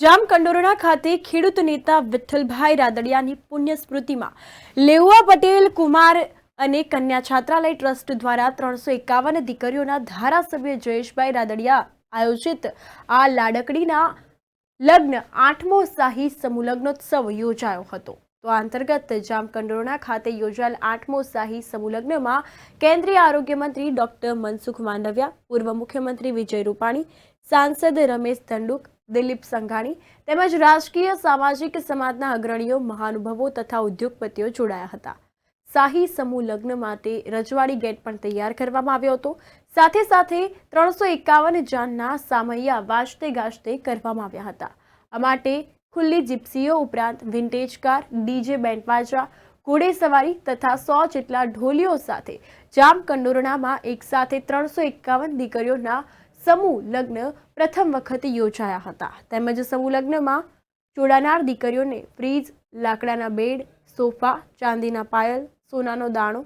જામકંડોરણા ખાતે ખેડૂત નેતા વિઠ્ઠલભાઈ રાદડિયાની પુણ્ય સ્મૃતિમાં લેઉવા પટેલ, કુમાર અને કન્યા છાત્રાલય ટ્રસ્ટ દ્વારા ત્રણસો એકાવન દીકરીઓના ધારાસભ્ય જયેશભાઈ રાદડિયા આયોજિત આ લાડકડીના લગ્ન આઠમો શાહી સમૂહલગ્નોત્સવ યોજાયો હતો. તો આ અંતર્ગત જામકંડોરણા ખાતે યોજાયેલ આઠમો શાહી સમૂહલગ્નમાં કેન્દ્રીય આરોગ્ય મંત્રી ડોક્ટર મનસુખ માંડવિયા, પૂર્વ મુખ્યમંત્રી વિજય રૂપાણી, સાંસદ રમેશ ધંડુક દિલીપ સંઘાણી તેમજ રાજકીય, સામાજિક સમાજના અગ્રણીઓ, મહાનુભાવો તથા ઉદ્યોગપતિઓ જોડાયા હતા. શાહી સમૂહ લગ્ન માટે રજવાડી ગેટ પણ તૈયાર કરવામાં આવ્યો હતો. સાથે સાથે ત્રણસો એકાવન જાનના સામૈયા વાજતે ગાજતે કરવામાં આવ્યા હતા. આ માટે ખુલ્લી જીપ્સીઓ ઉપરાંત વિન્ટેજ કાર ડીજે બેન્ડ બાજા ઘોડેસવારી તથા સો જેટલા ઢોલીઓ સાથે જામકંડોરણામાં એક સાથે ત્રણસો એકાવન દીકરીઓના સમૂહ લગ્ન પ્રથમ વખત યોજાયા હતા. તેમજ સમૂહ લગ્નમાં જોડાનાર દીકરીઓને ફ્રીજ, લાકડાના બેડ, સોફા, ચાંદીના પાયલ, સોનાનો દાણો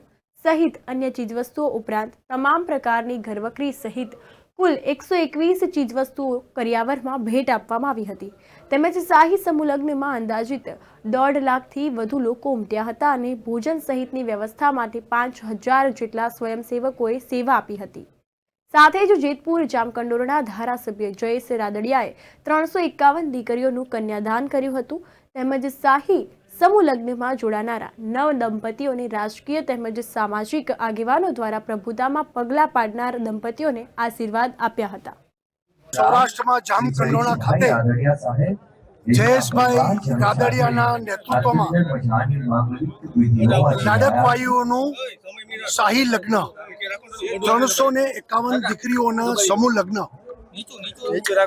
સહિત અન્ય ચીજવસ્તુઓ ઉપરાંત તમામ પ્રકારની ઘરવકરી સહિત કુલ એકસો એકવીસ ચીજવસ્તુઓ કરિયાવરમાં ભેટ આપવામાં આવી હતી. તેમજ શાહી સમૂહ લગ્નમાં અંદાજિત દોઢ લાખથી વધુ લોકો ઉમટ્યા હતા અને ભોજન સહિતની વ્યવસ્થા માટે પાંચ હજાર જેટલા સ્વયંસેવકોએ સેવા આપી હતી. સાથે જ જેતપુર જામકંડોરણા ધારાસભ્ય જયેશ રાદડિયાએ ત્રણસો એકાવન દીકરીઓનું કન્યાદાન કર્યું હતું. તેમજ શાહી સમૂહ લગ્નમાં જોડાનારા નવ દંપતીઓને રાજકીય તેમજ સામાજિક આગેવાનો દ્વારા પ્રભુતામાં પગલાં પાડનાર દંપતીઓને આશીર્વાદ આપ્યા હતા. સૌરાષ્ટ્રમાં જામકંડોરણા ખાતે જયેશભાઈ કાદડિયાના નેતૃત્વમાં નાડકવાયુઓનું શાહી લગ્ન ત્રણસો ને એકાવન દીકરીઓના સમૂહ લગ્ન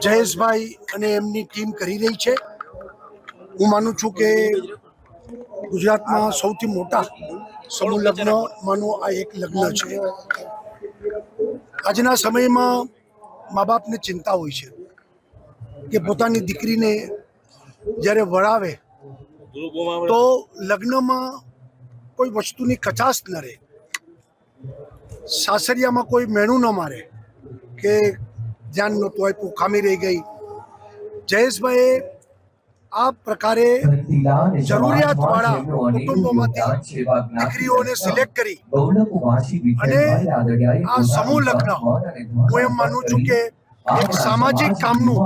જયેશભાઈ અને એમની ટીમ કરી રહી છે. હું માનું છું કે ગુજરાતમાં સૌથી મોટા સમૂહ લગ્નમાંનું આ એક લગ્ન છે. આજના સમયમાં મા બાપને ચિંતા હોય છે કે પોતાની દીકરીને જ્યારે વળાવે તો લગ્નમાં કોઈ વસ્તુની કચાશ ન રહે. સાસરિયામાં કોઈ મેણું ન મારે કે ધ્યાન નહોતું આપ્યું ખામી રહી ગઈ. જયેશભાઈએ આ પ્રકારે જરૂરિયાતવાળા કુટુંબોમાંથી દીકરીઓને સિલેક્ટ કરી અને આ સમૂહ લગ્ન હું એમ માનું છું કે એક સામાજિક કામનું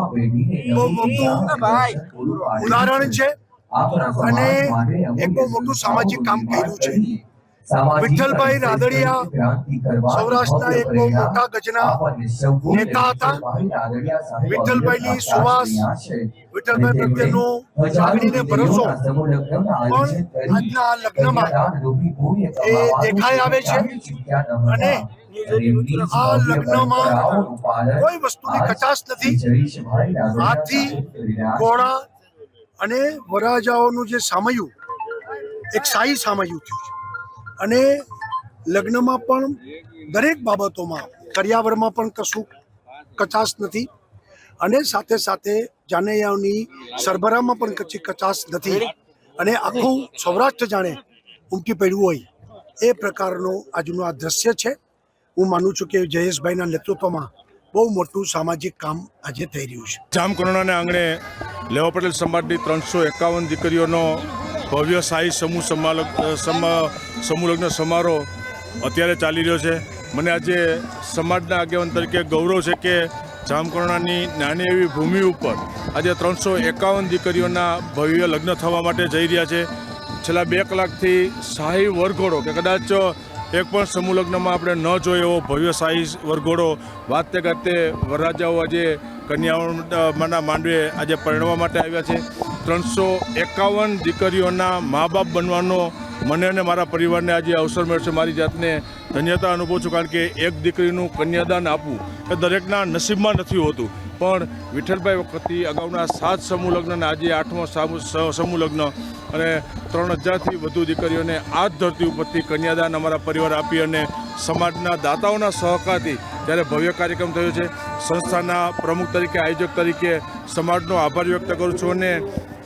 બહુ મોટું ઉદાહરણ છે. અને એક બહુ મોટું સામાજિક કામ કર્યું છે. વિઠ્ઠલભાઈ રાદડિયા સૌરાષ્ટ્રના એક બહુ મોટા ગજના નેતા હતા. વિઠ્ઠલભાઈની સુવાસ વિઠ્ઠલભાઈ પ્રત્યેનો લાગણીને ભરોસો. પણ આજના લગ્નમાં એ દેખાઈ આવે છે. અને આ લગ્નમાં કોઈ વસ્તુની કચાશ નથી હાથી ઘોડા અને વરરાજાઓનું જે સામયું એક શાહી સામયું થયું છે અને લગ્નમાં પણ દરેક બાબતોમાં કર્યાવરમાં પણ કશું કચાશ નથી અને સાથે સાથે જાનૈયાઓની સરબરાહમાં પણ કચી કચાશ નથી અને આખું સૌરાષ્ટ્ર જાણે ઉમટી પડ્યું હોય એ પ્રકારનું આજનું આ દ્રશ્ય છે હું માનું છું કે જયેશભાઈના નેતૃત્વમાં બહુ મોટું સામાજિક કામ આજે થઈ રહ્યું છે. જામકંડોરણાના આંગણે લેવા પટેલ સમાજની ત્રણસો એકાવન દીકરીઓનો ભવ્ય શાહી સમૂહ સમાલગ સમા સમૂહ સમારોહ અત્યારે ચાલી રહ્યો છે. મને આજે સમાજના આગેવાન તરીકે ગૌરવ છે કે જામકંડોરણાની નાની એવી ભૂમિ ઉપર આજે ત્રણસો એકાવન દીકરીઓના ભવ્ય લગ્ન થવા માટે જઈ રહ્યા છે. છેલ્લા બે કલાકથી શાહી વરઘોડો કે કદાચ એક પણ સમૂહ લગ્નમાં આપણે ન જોઈએ એવો ભવ્ય સાહી વરઘોડો. વાતે ગાતે વરરાજાઓ આજે કન્યાઓના માંડવે આજે પરણવા માટે આવ્યા છે. ત્રણસો એકાવન દીકરીઓના મા બાપ બનવાનો મને અને મારા પરિવારને આજે અવસર મળશે મારી જાતને ધન્યતા અનુભવું છું કારણ કે એક દીકરીનું કન્યાદાન આપવું એ દરેકના નસીબમાં નથી હોતું. પણ વિઠ્ઠલભાઈ વખતથી અગાઉના સાત સમૂહ લગ્ન અને આજે આઠમો સમૂહ લગ્ન અને ત્રણ હજારથી વધુ દીકરીઓને આ જ ધરતી ઉપરથી કન્યાદાન અમારા પરિવાર આપી અને સમાજના દાતાઓના સહકારથી જ્યારે ભવ્ય કાર્યક્રમ થયો છે, સંસ્થાના પ્રમુખ તરીકે, આયોજક તરીકે સમાજનો આભાર વ્યક્ત કરું છું અને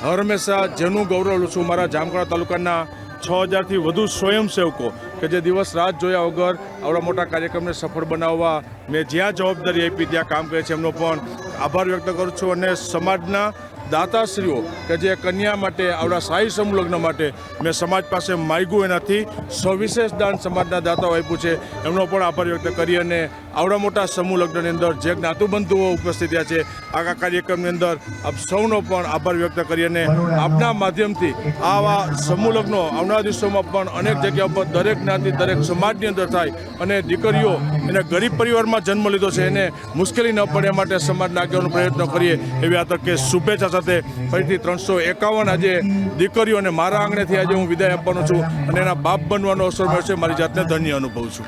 હર હંમેશા જેનું ગૌરવ લઉં છું. મારા જામકડા તાલુકાના છ હજારથી વધુ સ્વયંસેવકો કે જે દિવસ રાત જોયા વગર આવડા મોટા કાર્યક્રમને સફળ બનાવવા મેં જ્યાં જવાબદારી આપી ત્યાં કામ કરે છે એમનો પણ આભાર વ્યક્ત કરું છું અને સમાજના દાતાશ્રીઓ કે જે કન્યા માટે, આવડા શાહી સમૂહ માટે મેં સમાજ પાસે માગ્યું એનાથી સવિશેષ દાન સમાજના દાતાઓ આપ્યું છે. એમનો પણ આભાર વ્યક્ત કરી અને આવડા મોટા સમૂહ લગ્નની અંદર જે જ્ઞાતુબંધુઓ ઉપસ્થિત થયા છે, આખા કાર્યક્રમની અંદર આપ સૌનો પણ આભાર વ્યક્ત કરી અને આપના માધ્યમથી આવા સમૂહ લગ્નો આવનારા દિવસોમાં પણ અનેક જગ્યા પર દરેક જ્ઞાતિ, દરેક સમાજની અંદર થાય અને દીકરીઓ એને ગરીબ પરિવારમાં જન્મ લીધો છે એને મુશ્કેલી ન પડે માટે સમાજના આગેવાનો પ્રયત્ન કરીએ એવી આ તકે શુભેચ્છા સાથે ફરીથી ત્રણસો એકાવન આજે દીકરીઓને મારા આંગણેથી આજે હું વિદાય આપવાનો છું અને એના બાપ બનવાનો અવસર મળશે મારી જાતને ધન્ય અનુભવું છું.